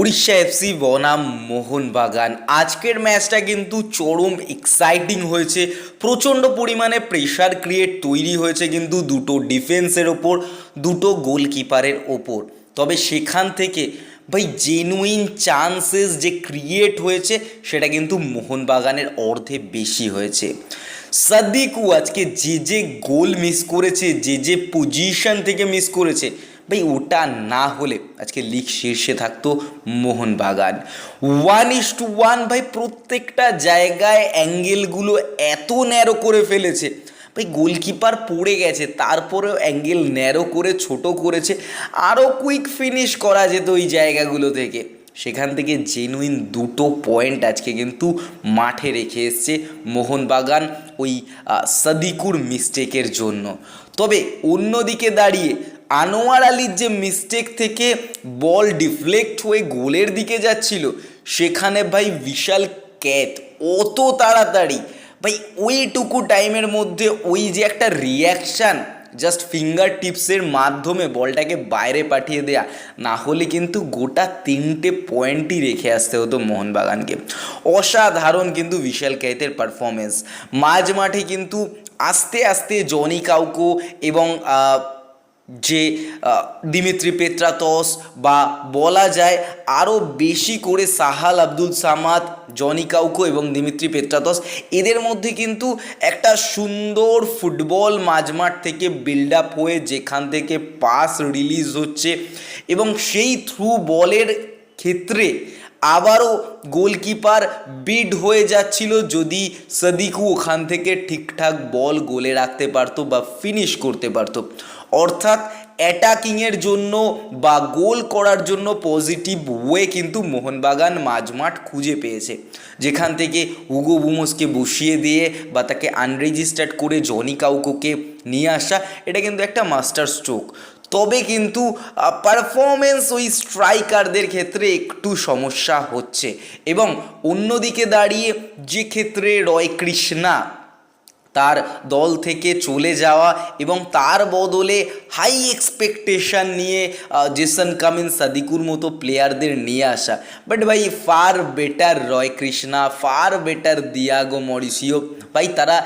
Orissa FC বনাম মোহনবাগান আজকের ম্যাচটা কিন্তু চরম এক্সাইটিং হয়েছে। প্রচণ্ড পরিমাণে প্রেশার ক্রিয়েট তৈরি হয়েছে কিন্তু দুটো ডিফেন্সের ওপর, দুটো গোলকিপারের ওপর। তবে সেখান থেকে ভাই জেনুইন চান্সেস যে ক্রিয়েট হয়েছে, সেটা কিন্তু মোহনবাগানের অর্ধে বেশি হয়েছে। সাদিকু আজকে যে যে গোল মিস করেছে, যে যে পজিশন থেকে মিস করেছে, ভাই ওটা না হলে আজকে লিগ শীর্ষে থাকতো Mohun Bagan. One is to one ভাই প্রত্যেকটা জায়গায় অ্যাঙ্গেলগুলো এত ন্যারো করে ফেলেছে। ভাই গোলকিপার পড়ে গেছে, তারপরেও অ্যাঙ্গেল ন্যারো করে, ছোট করেছে আরও কুইক ফিনিশ করা যেত ওই জায়গাগুলো থেকে। সেখান থেকে জেনুইন দুটো পয়েন্ট আজকে কিন্তু মাঠে রেখে এসছে মোহনবাগান। ওই সাদিকুর মিস্টেকের জন্য। তবে অন্যদিকে দাঁড়িয়ে আনোয়ার আলীর যে মিস্টেক থেকে বল ডিফ্লেক্ট হয়ে গোলের দিকে যাচ্ছিল, সেখানে ভাই বিশাল ক্যাত অত তাড়াতাড়ি। ভাই ওইটুকু টাইমের মধ্যে ওই যে একটা রিয়াকশান জাস্ট ফিঙ্গার টিপসের মাধ্যমে বলটাকে বাইরে পাঠিয়ে দেয়া। না হলে কিন্তু গোটা তিনটে পয়েন্টই রেখে আসতে হতো মোহনবাগানকে। অসাধারণ কিন্তু বিশাল কাইতের পারফরমেন্স মাঝ মাঠে কিন্তু আস্তে আস্তে জনি কাউকো এবং যে দিমিত্রি পেত্রাতস বা বলা যায় আরও বেশি করে সাহাল আব্দুল সামাদ, জনি কাউকো এবং দিমিত্রি পেত্রাতস, এদের মধ্যে কিন্তু একটা সুন্দর ফুটবল মাঝমাঠ থেকে বিল্ড আপ হয়ে যেখান থেকে পাস রিলিজ হচ্ছে এবং সেই থ্রু বলের ক্ষেত্রে আবারও গোলকিপার বিড হয়ে যাচ্ছিল যদি সদিকু ওখান থেকে ঠিকঠাক বল গোলে রাখতে পারতো বা ফিনিশ করতে পারতো। অর্থাৎ অ্যাটাকিংয়ের জন্য বা গোল করার জন্য পজিটিভ ওয়ে কিন্তু মোহনবাগান মাঝমাঠ খুঁজে পেয়েছে। যেখান থেকে হুগো বুমোসকে বসিয়ে দিয়ে বা তাকে আনরেজিস্টার্ড করে জনি কাউকোকে নিয়ে আসা, এটা কিন্তু একটা মাস্টার স্ট্রোক তবে কিন্তু পারফরমেন্স ওই স্ট্রাইকারদের ক্ষেত্রে একটু সমস্যা হচ্ছে। এবং অন্যদিকে দাঁড়িয়ে যে ক্ষেত্রে রয় কৃষ্ণা তার দল থেকে চলে যাওয়া এবং তার বদলে হাই এক্সপেকটেশন নিয়ে জেসন কামিন সাদিকুর মতো প্লেয়ারদের নিয়ে আসা। বাট ভাই far better Roy Krishna far better Diego Mauricio ভাই, তারা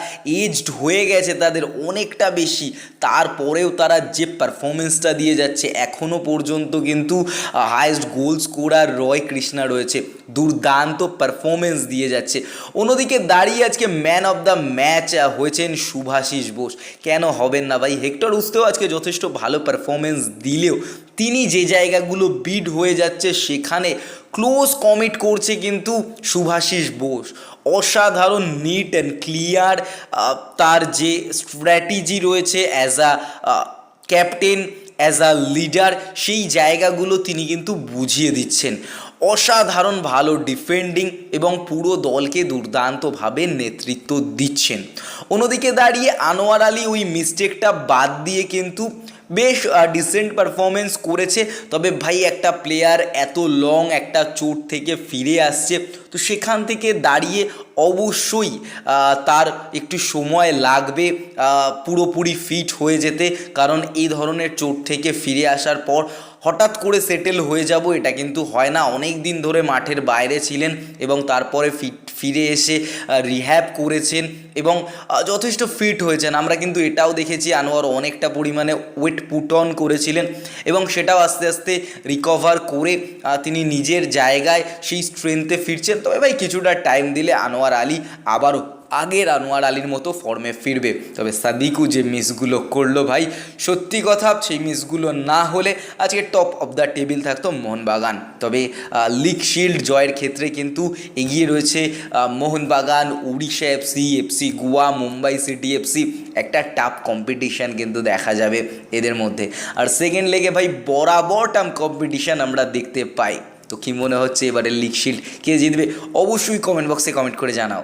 এজড হয়ে গেছে তাদের অনেকটা বেশি। তারপরেও তারা যে পারফরমেন্সটা দিয়ে যাচ্ছে এখনও পর্যন্ত কিন্তু highest goal scorer Roy Krishna রয়েছে। দুর্দান্ত পারফরমেন্স দিয়ে যাচ্ছে। অন্যদিকে দাঁড়িয়ে আজকে ম্যান অফ দ্য ম্যাচ হয়েছেন শুভাশিস বোস। কেন হবেন না ভাই? হেক্টর উস্তেও আজকে যথেষ্ট ভালো পারফরমেন্স দিলেও তিনি যে জায়গাগুলো বিড হয়ে যাচ্ছে সেখানে ক্লোজ কমিট করছে কিন্তু শুভাশিস বোস। অসাধারণ নিট অ্যান্ড ক্লিয়ার তার যে স্ট্র্যাটেজি রয়েছে as a captain as a leader সেই জায়গাগুলো তিনি কিন্তু বুঝিয়ে দিচ্ছেন। অসাধারণ ভালো ডিফেন্ডিং এবং পুরো দলকে দুর্দান্তভাবে নেতৃত্ব দিচ্ছেন। অন্যদিকে দাঁড়িয়ে আনোয়ার আলী ওই মিস্টেকটা বাদ দিয়ে কিন্তু বেশ ডিসেন্ট পারফরমেন্স করেছে। তবে ভাই, একটা প্লেয়ার এত লং একটা চোট থেকে ফিরে আসছে, তো সেখান থেকে দাঁড়িয়ে অবশ্যই তার একটু সময় লাগবে পুরোপুরি ফিট হয়ে যেতে। কারণ এই ধরনের চোট থেকে ফিরে আসার পর হঠাৎ করে সেটেল হয়ে যাব, এটা কিন্তু হয় না। অনেক দিন ধরে মাঠের বাইরে ছিলেন এবং তারপরে ফিট ফিরে এসে রিহ্যাব করেছেন এবং যথেষ্ট ফিট হয়েছেন। আমরা কিন্তু এটাও দেখেছি আনোয়ার অনেকটা পরিমাণে ওয়েট পুট অন করেছিলেন এবং সেটাও আস্তে আস্তে রিকভার করে তিনি নিজের জায়গায় সেই স্ট্রেংথে ফিরছেন। তবে ভাই, কিছুটা টাইম দিলে আনোয়ার আলী আবারও আগের আনোয়ার আলীর মতো ফর্মে ফিরবে। তবে সাদিকু যে মিসগুলো করল ভাই, সত্যি কথা সেই মিসগুলো না হলে আজকে টপ অফ দ্য টেবিল থাকতো মোহনবাগান। তবে লিগ শিল্ড জয়ের ক্ষেত্রে কিন্তু এগিয়ে রয়েছে Mohun Bagan, Odisha FC FC Goa, Mumbai city FC একটা টাফ কম্পিটিশান কিন্তু দেখা যাবে এদের মধ্যে। আর সেকেন্ড লেগে ভাই বরাবর টার্ম কম্পিটিশান আমরা দেখতে পাই। তো কি মনে হচ্ছে এবারে লিগ শিল্ড কে জিতবে? অবশ্যই কমেন্ট বক্সে কমেন্ট করে জানাও।